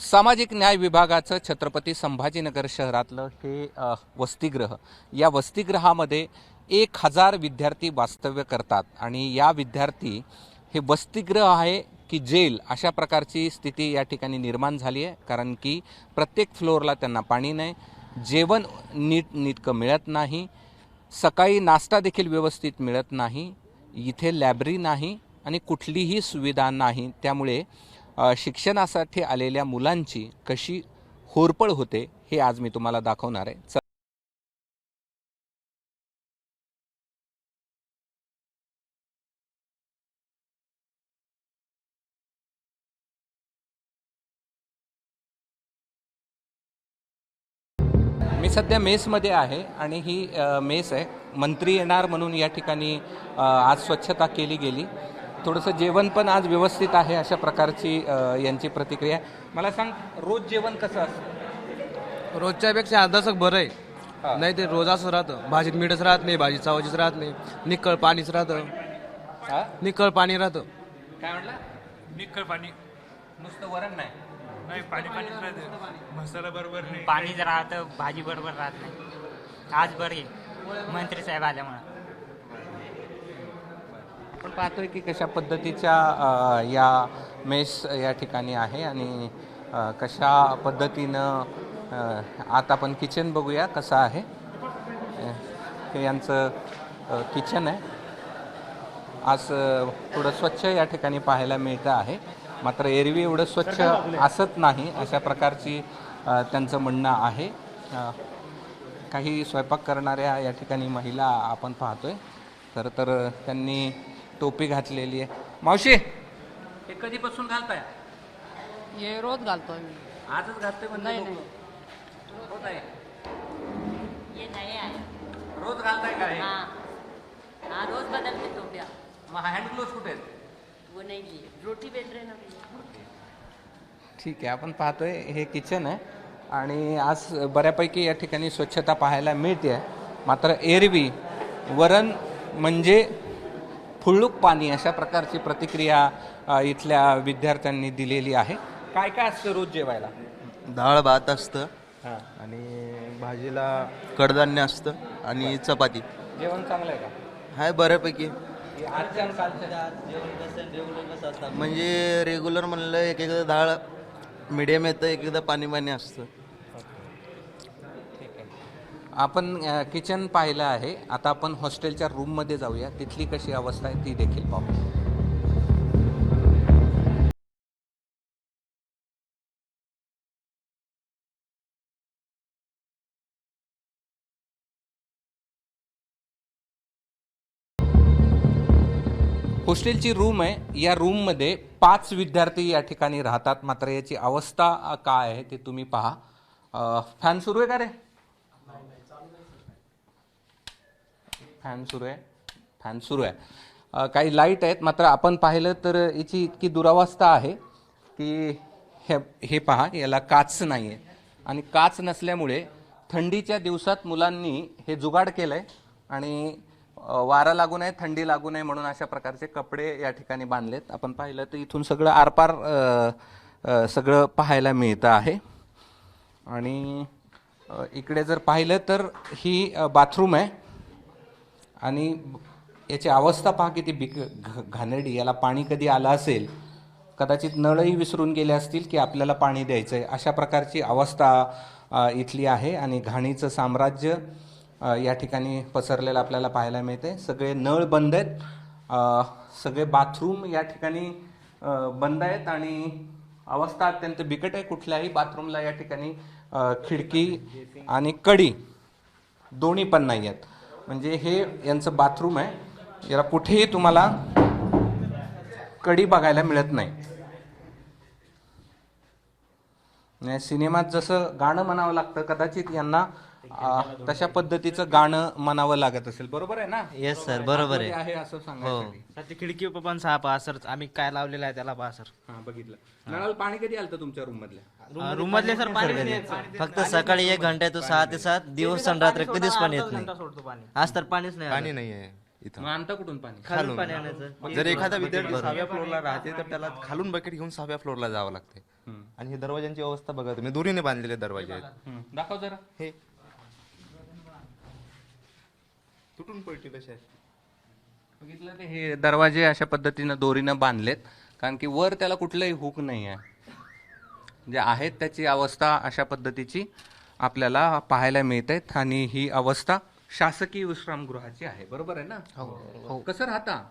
सामाजिक न्याय विभागाचं छत्रपती संभाजीनगर शहरातलं हे वसतिगृह. या वसतिगृहामध्ये एक हजार विद्यार्थी वास्तव्य करतात आणि या विद्यार्थी हे वसतिगृह आहे की जेल अशा प्रकारची स्थिती या ठिकाणी निर्माण झाली आहे. कारण की प्रत्येक फ्लोअरला त्यांना पाणी नाही जेवण नीट नीटकं मिळत नाही सकाळी नाश्ता देखील व्यवस्थित मिळत नाही इथे लॅबरी नाही आणि कुठलीही सुविधा नाही. त्यामुळे शिक्षणासाठी आलेल्या मुलांची कशी होरपळ होते हे आज मी तुम्हाला दाखवणार आहे. मी सध्या मेसमध्ये आहे आणि ही मेस आहे. मंत्री येणार म्हणून या ठिकाणी आज स्वच्छता केली गेली. थोडंसं जेवण पण आज व्यवस्थित आहे अशा प्रकारची यांची प्रतिक्रिया. मला सांग रोज जेवण कसं असतं? रोजच्या पेक्षा अर्धासक बरं. आहे. नाही ते रोज असं राहतं. भाजीत मीठच राहत नाही भाजी चवाचीच राहत नाही. निक्कळ पाणीच राहतं? निक्कळ पाणी राहतं. काय म्हटलं? निक्कळ पाणी. नुसतं वरण नाही? नाही पाणी पाणीच राहते. मसाला बरोबर नाही. पाणीच राहतं भाजी बरोबर राहत नाही. आज बरं आहे. मंत्री साहेब आल्यामुळं. आपण पाहतोय की कशा पद्धतीच्या या मेस या ठिकाणी आहे आणि कशा पद्धतीनं आता आपण किचन बघूया कसं आहे. हे यांचं किचन आहे. आज थोडं स्वच्छ या ठिकाणी पाहायला मिळतं आहे. मात्र एरवी एवढं स्वच्छ असत नाही अशा प्रकारची त्यांचं म्हणणं आहे. काही स्वयंपाक करणाऱ्या या ठिकाणी महिला आपण पाहतोय. खरं तर त्यांनी टोपी घातलेली आहे. मावशी! हे कधीपासून घालताय? हे रोज घालतो मी. आजच घालतोय म्हणजे नाही, लोकं. रोज आहे. ये नए आए रोज घालताय का हे? हाँ. हाँ रोज बदलते टोपिया. मग हँड ग्लोव्स कुठे आहेत? वो नहीं लिए रोटी रहे ना भैया ठीक आहे आपण पाहतोय हे किचन आहे. आणि आज बऱ्यापैकी या ठिकाणी स्वच्छता पाहायला मिळते. मात्र एरवी वरण म्हणजे फुळूक पाणी अशा प्रकारची प्रतिक्रिया इथल्या विद्यार्थ्यांनी दिलेली आहे. काय काय असतं रोज जेवायला? डाळ भात असतं हां. आणि भाजीला कडधान्य असतं आणि चपाती. जेवण चांगलं आहे का? हाय बऱ्यापैकी. म्हणजे रेग्युलर म्हणलं एक एकदा डाळ मिडियम येतं एक एकदा पाणी पाणी असतं. आपण किचन पाहिलं आहे. आता आपण हॉस्टेलच्या रूममध्ये जाऊया. तिथली कशी अवस्था आहे ती देखील पाहू. हॉस्टेलची रूम आहे. या रूममध्ये पाच विद्यार्थी या ठिकाणी राहतात. मात्र याची अवस्था काय आहे ते तुम्ही पहा. फॅन सुरू आहे का रे? फॅन सुरू आहे फॅन सुरू आहे काही लाइट आहेत मात्र आपण पाहिलं तर याची इतकी दुरावस्था आहे की हे हे पहा याला काच नाही आहे आणि काच नसल्यामुळे थंडीच्या दिवसात मुलांनी हे जुगाड केलं आहे आणि वारा लागू नये थंडी लागू नये म्हणून अशा प्रकारचे कपडे या ठिकाणी बांधलेत. आपण पाहिलं तर इथून सगळं आरपार सगळं पाहायला मिळतं आहे. आणि इकडे जर पाहिलं तर ही बाथरूम आहे. आणि याची अवस्था पहा किती बिक घ- घाणेरडी. याला पाणी कधी आलं असेल कदाचित नळही विसरून गेले असतील की आपल्याला पाणी द्यायचं आहे अशा प्रकारची अवस्था इथली आहे आणि घाणीचं साम्राज्य या ठिकाणी पसरलेलं आपल्याला पाहायला मिळते सगळे नळ बंद आहेत. सगळे बाथरूम या ठिकाणी बंद आहेत आणि अवस्था अत्यंत बिकट आहे. कुठल्याही बाथरूमला या ठिकाणी खिडकी आणि कडी दोन्ही पण नाही आहेत. म्हणजे हे यांचं बाथरूम आहे. याला कुठेही तुम्हाला कडी बघायला मिळत नाही. सिनेमात जसं गाणं म्हणावं लागतं कदाचित यांना अ, तशा पद्धतीचं गाणं म्हणावं लागत असेल. बरोबर आहे ना? येस सर बरोबर आहे. आहे असं सांगायसाठी सर ती खिडकी पण सहा पहा सर आम्ही काय लावलेलं आहे त्याला पहा सर. हा बघितलं. नळाला पाणी कधी आलं तुमच्या रूम मधल्या रूम मधले सर पाणी फक्त सकाळी एक घंटा येतो सहा ते सात दिवस आणि रात्री कधीच पाणी येत नाही. सोडतो पाणी. आज तर पाणीच नाही पाणी. नाही आहे इथं. मग आणता कुठून पाणी? खालून पाणी आणायचं. जर एखादा विद्यार्थी सहाव्या फ्लोअरला राहते तर त्याला खालून बकेट घेऊन सहाव्या फ्लोअरला जावं लागते. आणि हे दरवाजांची अवस्था बघा तुम्ही. दुरीने बांधलेले दरवाजे आहेत. दाखव जरा. हे तुटून पडतील असे आहेत. बघितलं ते हे दरवाजे अशा पद्धतीनं दोरीनं बांधलेत कारण की वर त्याला कुठलंही हुक नाही आहे जे आहेत त्याची अवस्था अशा पद्धतीची आपल्याला पाहायला मिळत आहेत आणि ही अवस्था शासकीय विश्रामगृहाची आहे. बरोबर आहे ना? हो कसं राहता?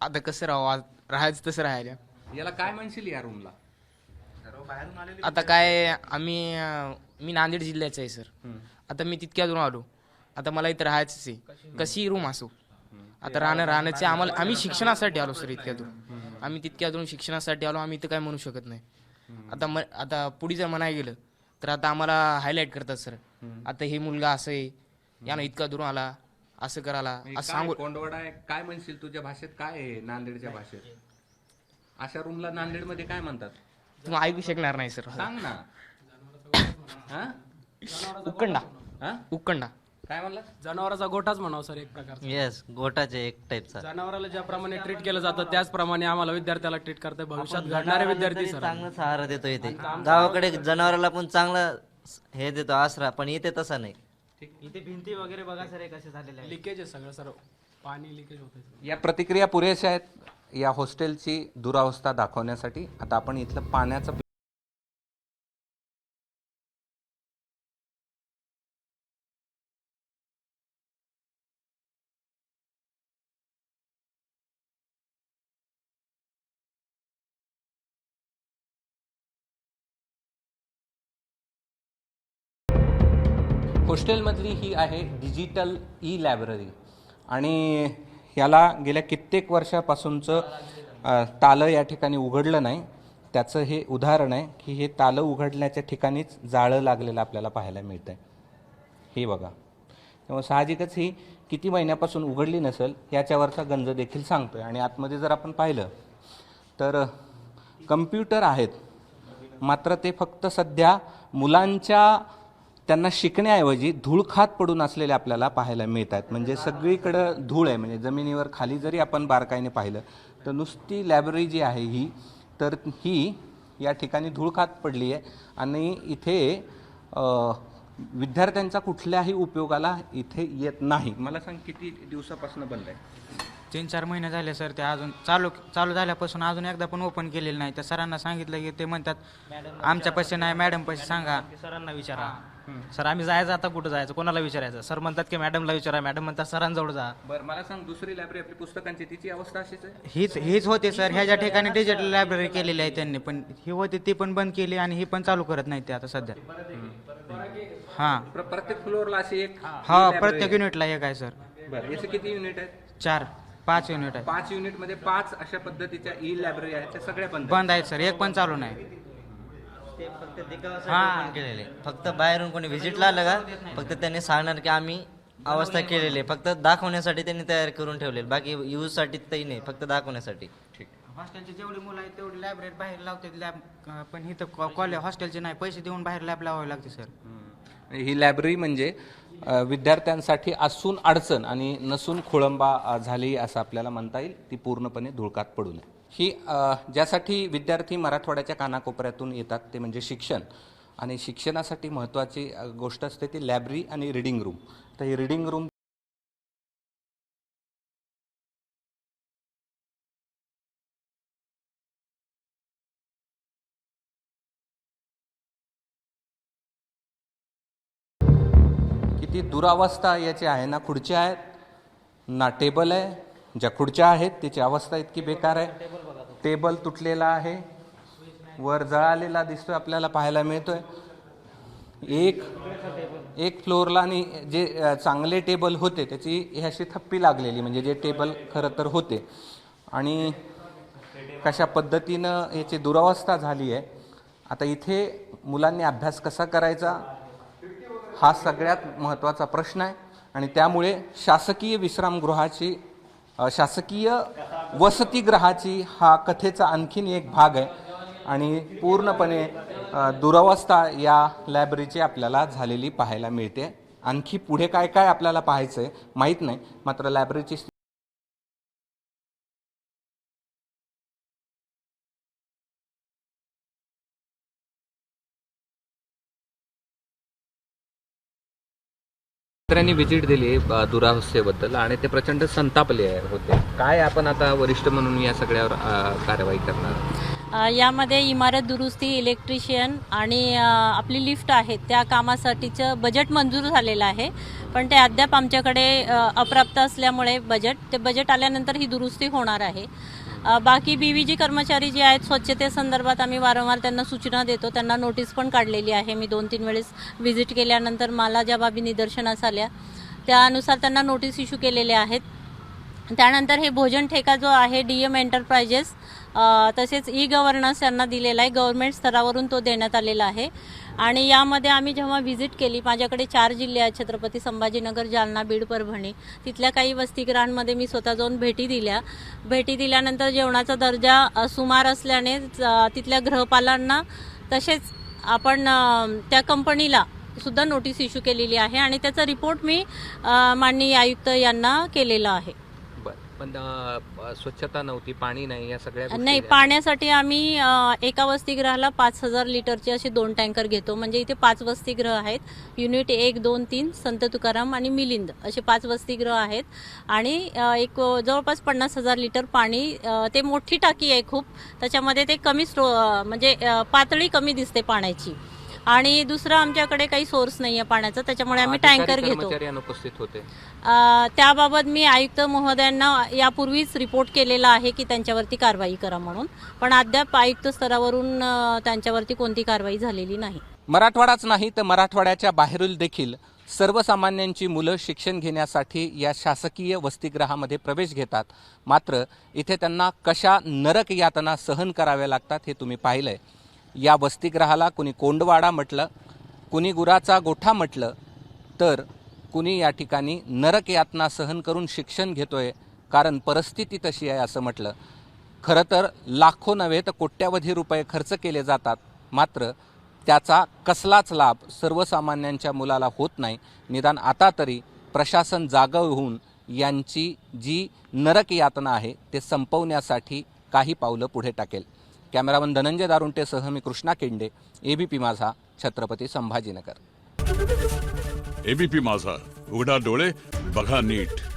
आता कसं राहू? आज राहायचं तसं राहायला. याला काय म्हणशील या रूमला आता काय आम्ही अं, मी नांदेड जिल्ह्याचा आहे सर. आता मी तितक्या दूर आलो. आता मला इथं राहायचंच आहे. कशी रूम असो. आता राहणं राहण्याचे आम्हाला आम्ही शिक्षणासाठी आलो सर इतक्या दूर. आम्ही तितक्या दूर शिक्षणासाठी आलो आम्ही इथं काय म्हणू शकत नाही. आता म आता पुढे जर म्हणाय गेलं तर आता आम्हाला हायलाईट करतात सर. आता हे मुलगा असं आहे यानं इतका दूर आला असं करायला असं काय सांगू कोंडवडा काय म्हणशील तुझ्या भाषेत? काय आहे नांदेडच्या भाषेत? अशा रूमला नांदेडमध्ये काय म्हणतात? तुम्ही ऐकू शकणार नाही सर. सांग ना. उक्कंडा हा? उक्कंडा काय म्हणला? जनावराचा गोठाच म्हणावं सर एक प्रकार येस गोटाचे एक टाईपचा जनावराला ज्याप्रमाणे ट्रीट केलं जातं त्याचप्रमाणे आम्हाला विद्यार्थ्याला ट्रीट करते भविष्यात घडणारे विद्यार्थी सर चांगला सहारा देतो इथे. गावाकडे जनावराला पण चांगला हे देतो आसरा पण इथे तसा नाही. इथे भिंती वगैरे बघा सर कसे झालेले लिकेज आहे सगळं सर. पाणी लिकेज होतं या प्रतिक्रिया पुरेशा आहेत. या हॉस्टेलची दुरावस्था दाखवण्यासाठी आता आपण इथलं पाण्याचं होस्टेलमधली ही आहे डिजिटल ई लायब्ररी आणि याला गेल्या कित्येक वर्षापासूनचं तालं या ठिकाणी उघडलं नाही. त्याचं हे उदाहरण आहे की हे तालं उघडण्याच्या ठिकाणीच जाळं लागलेलं आपल्याला पाहायला मिळतं आहे हे बघा. तेव्हा साहजिकच ही किती महिन्यापासून उघडली नसेल याच्यावरचा गंज देखील सांगतो आहे आणि आतमध्ये जर आपण पाहिलं तर कम्प्युटर आहेत. मात्र ते फक्त सध्या मुलांच्या त्यांना शिकण्याऐवजी धूळ खात पडून असलेले आपल्याला पाहायला मिळत आहेत म्हणजे सगळीकडं धूळ आहे. म्हणजे जमिनीवर खाली जरी आपण बारकाईने पाहिलं तर नुसती लायब्ररी जी आहे ही तर ही या ठिकाणी धूळ खात पडली आहे. आणि इथे विद्यार्थ्यांचा कुठल्याही उपयोगाला इथे येत नाही. मला सांग किती दिवसापासून बंद आहे? तीन चार महिने झाले सर ते अजून चालू चालू झाल्यापासून अजून एकदा पण ओपन केलेलं नाही. त्या सरांना सांगितलं की ते म्हणतात आमच्या पैसे नाही मॅडम पैसे सांगा. सरांना विचारा. सर आम्ही जायचं आता कुठं जायचं? कोणाला विचारायचं? सर म्हणतात की मॅडमला विचारा मॅडम म्हणतात सरांजवळ जा. बरं मला सांग दुसरी लायब्ररी आपली पुस्तकांची तिची अवस्था अशीच आहे? हीच हीच होते सर. ह्या ज्या ठिकाणी डिजिटल लायब्ररी केलेली आहे त्यांनी पण ही होती ती पण बंद केली आणि ही पण चालू करत नाही ते आता सध्या. हां. प्र- प्रत्येक फ्लोअरला अशी एक हा प्रत्येक युनिटला एक आहे सर. बरं याचे किती युनिट आहेत? चार. पाच युनिट आहे. पाच युनिटमध्ये पाच अशा पद्धतीच्या ई लायब्ररी आहेत त्या सगळ्या बंद आहेत. बंद आहेत सर. एक पण चालू नाही. ते फक्त देखावासाठी केलेले. फक्त बाहेरून कोणी व्हिजिटला आलं का फक्त त्यांनी सांगणार की आम्ही अवस्था केलेली आहे. फक्त दाखवण्यासाठी त्यांनी तयार करून ठेवलेली बाकी यूजसाठी तरी नाही फक्त दाखवण्यासाठी. हॉस्टेलचे जेवढी मुलं आहेत तेवढी लायब्ररी बाहेर लावतात लॅब पण इथं कॉलेज हॉस्टेलचे नाही. पैसे देऊन बाहेर लॅब लावावे लागते सर. ही लायब्ररी म्हणजे विद्यार्थ्यांसाठी असून अडचण आणि नसून खोळंबा झाली असं आपल्याला म्हणता येईल ती पूर्णपणे धुळकात पडू नये. ही ज्यासाठी विद्यार्थी मराठवाड्याच्या कानाकोपऱ्यातून येतात ते म्हणजे शिक्षण. आणि शिक्षणासाठी महत्त्वाची गोष्ट असते ती लायब्ररी आणि रिडिंग रूम तर ही रिडिंग रूम जी दुरावस्था याची आहे ना खुर्च्या आहेत ना टेबल आहे ज्या खुर्च्या आहेत त्याची अवस्था इतकी बेकार आहे. टेबल तुटलेला आहे वर जळालेला दिसतोय आपल्याला पाहायला मिळतोय. एक एक फ्लोअरला आणि जे चांगले टेबल होते त्याची ह्याशी अशी थप्पी लागलेली म्हणजे जे टेबल खरं तर होते. आणि कशा पद्धतीनं याची दुरावस्था झाली आहे आता इथे मुलांनी अभ्यास कसा करायचा? हा सगळ्यात महत्त्वाचा प्रश्न आहे. आणि त्यामुळे शासकीय विश्रामगृहाची शासकीय वसतिगृहाची हा कथेचा आणखीन एक भाग आहे. आणि पूर्णपणे दुरवस्था या लायब्ररीची आपल्याला झालेली पाहायला मिळते. आणखी पुढे काय काय आपल्याला पाहायचं आहे माहीत नाही. मात्र लायब्ररीची शेतकऱ्यांनी व्हिजिट दिली दुरावस्थेबद्दल आणि ते प्रचंड संतापले होते. काय आपण आता वरिष्ठ म्हणून या सगळ्यावर कारवाई करणार? यामध्ये इमारत दुरुस्ती इलेक्ट्रिशियन आणि आपली लिफ्ट आहे त्या कामासाठीचं बजेट मंजूर झालेलं आहे. पण ते अद्याप आमच्याकडे अप्राप्त असल्यामुळे बजेट ते बजेट आल्यानंतर ही दुरुस्ती होणार आहे. बाकी बी व्ही जी कर्मचारी जे आहेत स्वच्छतेसंदर्भात आम्ही वारंवार त्यांना सूचना देतो. त्यांना नोटीस पण काढलेली आहे. मी दोन तीन वेळेस व्हिजिट केल्यानंतर मला ज्या बाबी निदर्शनास आल्या त्यानुसार त्यांना नोटीस इश्यू केलेल्या आहेत. त्यानंतर हे भोजन ठेका जो आहे डी एम एंटरप्राइजेस तसेच ई गव्हर्नन्स यांना दिलेला आहे. गव्हर्नमेंट स्तरावरून तो देण्यात आलेला आहे. आणि यामध्ये आम्ही जेव्हा व्हिजिट केली माझ्याकडे चार जिल्हे आहेत छत्रपती संभाजीनगर जालना बीड परभणी. तिथल्या काही वसतिगृहांमध्ये मी स्वतः जाऊन भेटी दिल्या. भेटी दिल्यानंतर जेवणाचा दर्जा सुमार असल्याने तिथल्या गृहपालांना तसेच आपण त्या कंपनीला सुद्धा नोटीस इश्यू केलेली आहे. आणि त्याचा रिपोर्ट मी माननीय आयुक्त यांना केलेला आहे. पण स्वच्छता नव्हती पाणी नाही या सगळ्या नाही पाण्यासाठी आम्ही एका वसतिगृहाला पाच हजार लिटरचे असे दोन टँकर घेतो. म्हणजे इथे पाच वसतिगृह आहेत. युनिट एक दोन तीन संत तुकाराम आणि मिलिंद असे पाच वसतिगृह आहेत. आणि एक जवळपास पन्नास हजार लिटर पाणी ते मोठी टाकी आहे खूप. त्याच्यामध्ये ते कमी स्रो म्हणजे पातळी कमी दिसते पाण्याची. आणि दुसरं आमच्याकडे काही सोर्स नाही आहे पाण्याचा त्याच्यामुळे आम्ही टँकर घेतो. कर्मचारी अनुपस्थित होते. त्याबाबत मी आयुक्त महोदयांना यापूर्वीच रिपोर्ट केलेला आहे की त्यांच्यावरती कारवाई करा म्हणून. पण अद्याप आयुक्त स्तरावरून त्यांच्यावरती कोणती कारवाई झालेली नाही. मराठवाडाच नाही तर मराठवाड्याच्या बाहेरील देखील सर्वसामान्यांची मुलं शिक्षण घेण्यासाठी या शासकीय वसतिगृहामध्ये प्रवेश घेतात. मात्र इथे त्यांना कशा नरक यातना सहन कराव्या लागतात हे तुम्ही पाहिलंय. या वसतिगृहाला कुणी कोंडवाडा म्हटलं कुणी गुराचा गोठा म्हटलं तर कुणी या ठिकाणी नरक यातना सहन करून शिक्षण घेतोय कारण परिस्थिती तशी आहे असं म्हटलं. खरं तर लाखो नव्हे तर कोट्यावधी रुपये खर्च केले जातात मात्र त्याचा कसलाच लाभ सर्वसामान्यांच्या मुलाला होत नाही. निदान आता तरी प्रशासन जागं होऊन यांची जी नरक यातना आहे ते संपवण्यासाठी काही पावलं पुढे टाकेल. कॅमेरामन धनंजय दारुंटेसह मी कृष्णा केंडे एबीपी माझा छत्रपती संभाजीनगर. एबीपी माझा उघडा डोळे बघा नीट.